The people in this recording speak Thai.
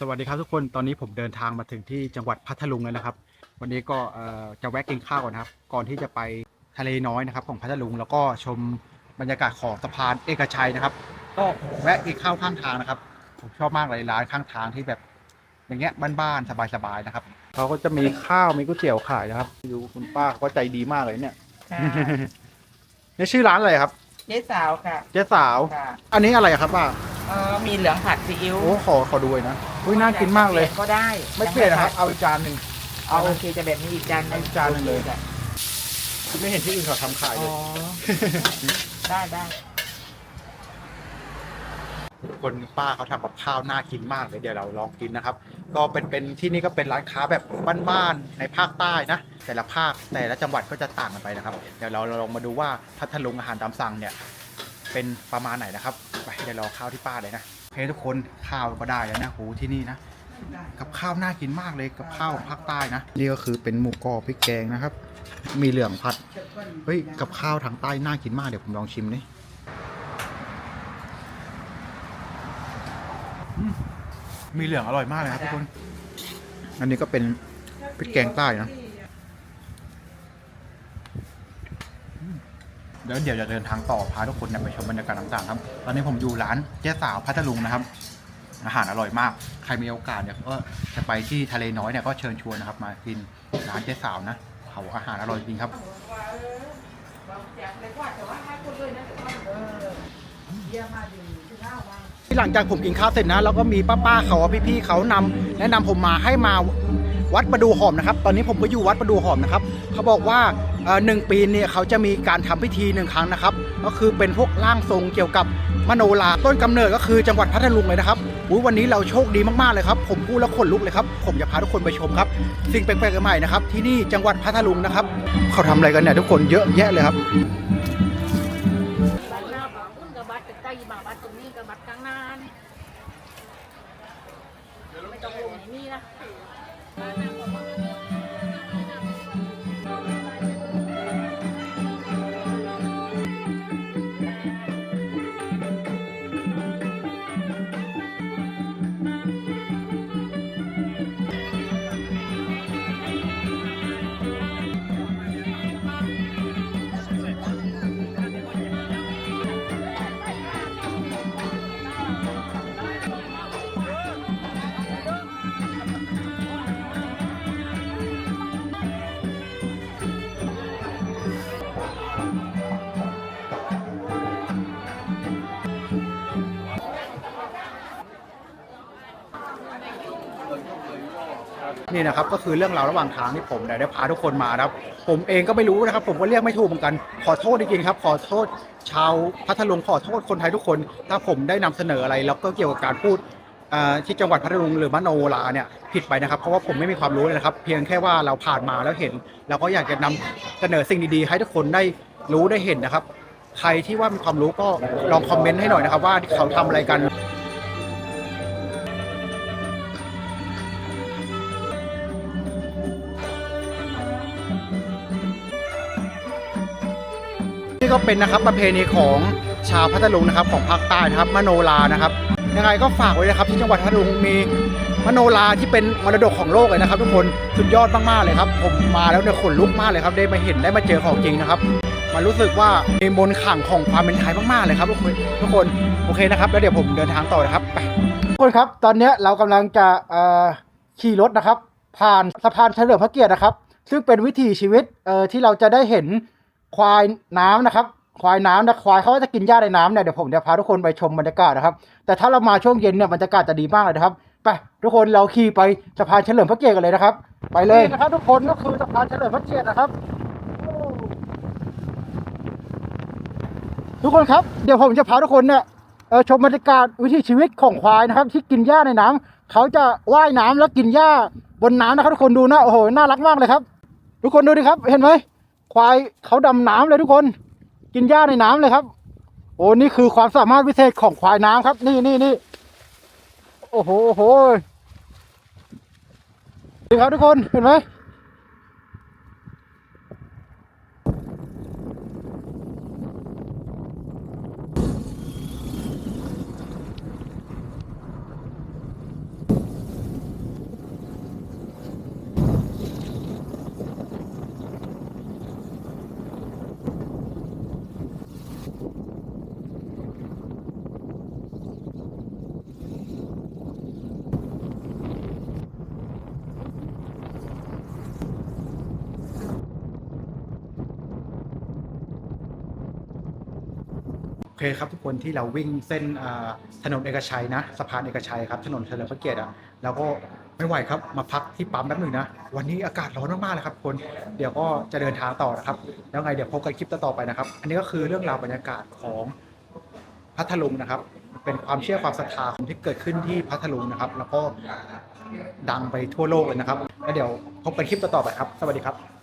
สวัสดีครับทุกคนตอนนี้ผมเดินทางมาถึงที่จังหวัดพัทลุงแล้วนะครับ วันนี้ก็เอ่อจะแวะกินข้าวก่อนนะครับ ก่อนที่จะไปทะเลน้อยนะครับของพัทลุงแล้วก็ชมบรรยากาศของสะพานเอกชัยนะครับ ก็แวะกินข้าวข้างทางนะครับ ผมชอบมากเลยร้านข้างทางที่แบบ อย่างเงี้ยบ้านๆสบายๆนะครับเขาก็จะมีข้าวมีก๋วยเตี๋ยวขายนะครับดูคุณป้าเขาก็ใจดีมากเลยเนี่ยค่ะนี่ชื่อร้านอะไรครับเจ๊สาวค่ะเจ๊สาวค่ะอันนี้อะไรครับป้า เออมีเหลืองผัดซีอิ๊วโอ้ขอขอดูหน่อยนะอุ้ยน่ากินมากเลย ก็ได้ไม่เปลี่ยนนะครับ เอาอีกจานหนึ่งเอาโอเคจะแบบนี้อีกจานหเอางอีกจานหนึ่งเลยจ้ะไม่เห็นที่อื่นเขาทำขายอ๋เลอยได้ได้คนป้าเขาทำกับข้าวน่ากินมากเลยเดี๋ยวเราลองกินนะครับ ก็เป็นเป็นที่นี่ก็เป็นร้านค้าแบบบ้านๆในภาคใต้นะ แต่ละภาคแต่ละจังหวัดก็จะต่างกันไปนะครับ เดี๋ยวเราเราลองมาดูว่าพัทลุงอาหารตามสั่งเนี่ย เป็นประมาณไหนนะครับ ไปเดี๋ยวรอข้าวที่ป้าเลยนะโอเคทุกคนข้าวก็ได้แล้วนะโหที่นี่นะกับข้าวน่ากินมากเลยกับข้าวภาคใต้นะนี่ก็คือเป็นหมูกรอบพริกแกงนะครับ มีเหลืองผัดเฮ้ยกับข้าวทางใต้น่ากินมากเดี๋ยวผมลองชิมนี่มีเหลืองอร่อยมากเลยครับทุกคน อันนี้ก็เป็นพริกแกงใต้นะอืม เดี๋ยวเดี๋ยวจะเดินทางต่อพาทุกคนเนี่ยไปชมบรรยากาศต่างๆครับ ตอนนี้ผมอยู่ร้านเจ๊สาวพัทลุงนะครับ อาหารอร่อยมาก ใครมีโอกาสเนี่ยก็จะไปที่ทะเลน้อยเนี่ยก็เชิญชวนนะครับ มากินร้านเจ๊สาวนะเขาอาหารอร่อยจริงครับหลังจากผมกินข้าวเสร็จนะแล้วก็มีป้าๆเขาพี่ๆเขานำแนะนำผมมาให้มา วัดประดูหอมนะครับ ตอนนี้ผมก็อยู่วัดประดูหอมนะครับ เขาบอกว่าหนึ่งปีเนี่ยเขาจะมีการทำพิธีหนึ่งครั้งนะครับ ก็คือเป็นพวกร่างทรงเกี่ยวกับมโนราต้นกำเนิดก็คือจังหวัดพัทลุงเลยนะครับวันนี้เราโชคดีมากๆเลยครับ ผมพูดแล้วขนลุกเลยครับ ผมจะพาทุกคนไปชมครับ สิ่งแปลกๆใหม่นะครับ ที่นี่จังหวัดพัทลุงนะครับ เขาทำอะไรกันเนี่ยทุกคนเยอะแยะเลยครับบัตรหน้าบัตรอุ้นกับบัตรใกล้ๆบัตรตรงนี้กับบัตรกลางน้านี่ไม่ต้องล นี่นะครับก็คือเรื่องราวระหว่างทางที่ผมได้พาทุกคนมาครับ ผมเองก็ไม่รู้นะครับ ผมก็เรียกไม่ถูกเหมือนกัน ขอโทษจริงๆครับ ขอโทษชาวพัทลุงขอโทษคนไทยทุกคน ถ้าผมได้นำเสนออะไร แล้วก็เกี่ยวกับการพูดที่จังหวัดพัทลุงหรือมโนราเนี่ยผิดไปนะครับ เพราะว่าผมไม่มีความรู้เลยนะครับ เพียงแค่ว่าเราผ่านมาแล้วเห็นเราก็อยากจะนำเสนอสิ่งดีๆ ให้ทุกคนได้รู้ได้เห็นนะครับ ใครที่ว่ามีความรู้ก็ลองคอมเมนต์ให้หน่อยนะครับ ว่าเขาทำอะไรกัน ก็เป็นนะครับประเพณีของชาวพัทลุงนะครับของภาคใต้นะครับมโนรานะครับ ยังไงก็ฝากไว้นะครับที่จังหวัดพัทลุงมีมโนราที่เป็นมรดกของโลกเลยนะครับ ทุกคนสุดยอดมากๆเลยครับ ผมมาแล้วเนี่ยขนลุกมากเลยครับได้มาเห็นได้มาเจอของจริงนะครับมันรู้สึกว่ามีมนขังของความเป็นไทยมากๆเลยครับทุกคนทุกคนโอเคนะครับ แล้วเดี๋ยวผมเดินทางต่อนะครับไปทุกคนครับ ตอนนี้เรากำลังจะขี่รถนะครับ ผ่านสะพานเฉลิมพระเกียรตินะครับ ซึ่งเป็นวิถีชีวิตที่เราจะได้เห็น ควายน้ำนะครับ ควายน้ำนะควายเขาจะกินหญ้าในน้ำเนี่ยเดี๋ยวผมจะพาทุกคนไปชมบรรยากาศนะครับ แต่ถ้าเรามาช่วงเย็นเนี่ยบรรยากาศจะดีมากเลยนะครับไปทุกคนเราขี่ไปสะพานเฉลิมพระเกียรติกันเลยนะครับ ไปเลยนะครับ ทุกคนก็คือสะพานเฉลิมพระเกียรตินะครับ ทุกคนครับเดี๋ยวผมจะพาทุกคนเนี่ยชมบรรยากาศวิถีชีวิตของควายนะครับ ที่กินหญ้าในน้ำเขาจะว่ายน้ำแล้วกินหญ้าบนน้ำนะครับ ทุกคนดูนะโอ้โหน่ารักมากเลยครับ ทุกคนดูดิครับ เห็นไหม ควายเขาดำน้ำเลยทุกคน กินหญ้าในน้ำเลยครับ โอ้นี่คือความสามารถพิเศษของควายน้ำครับ นี่นี่นี่โอ้โหโอ้โหดีครับทุกคนเห็นไหม คครับทุกคนที่เราวิ่งเส้นอ่าถนนเอกชัยนะสะพานเอกชัยครับถนนเฉลิมพระเกียรติอะแล้วก็ไม่ไหวครับมาพักที่ปั๊มแป๊บหนึ่งนะ วันนี้อากาศร้อนมากๆเลยครับทุกคนเดี๋ยวก็จะเดินทางต่อนะครับ แล้วไงเดี๋ยวพบกันคลิปต่อๆไปนะครับ อันนี้ก็คือเรื่องราวบรรยากาศของพัทลุงนะครับ เป็นความเชื่อความศรัทธาของที่เกิดขึ้นที่พัทลุงนะครับ แล้วก็ดังไปทั่วโลกเลยนะครับแล้วเดี๋ยวพบกันคลิปต่อๆไปครับ สวัสดีครับ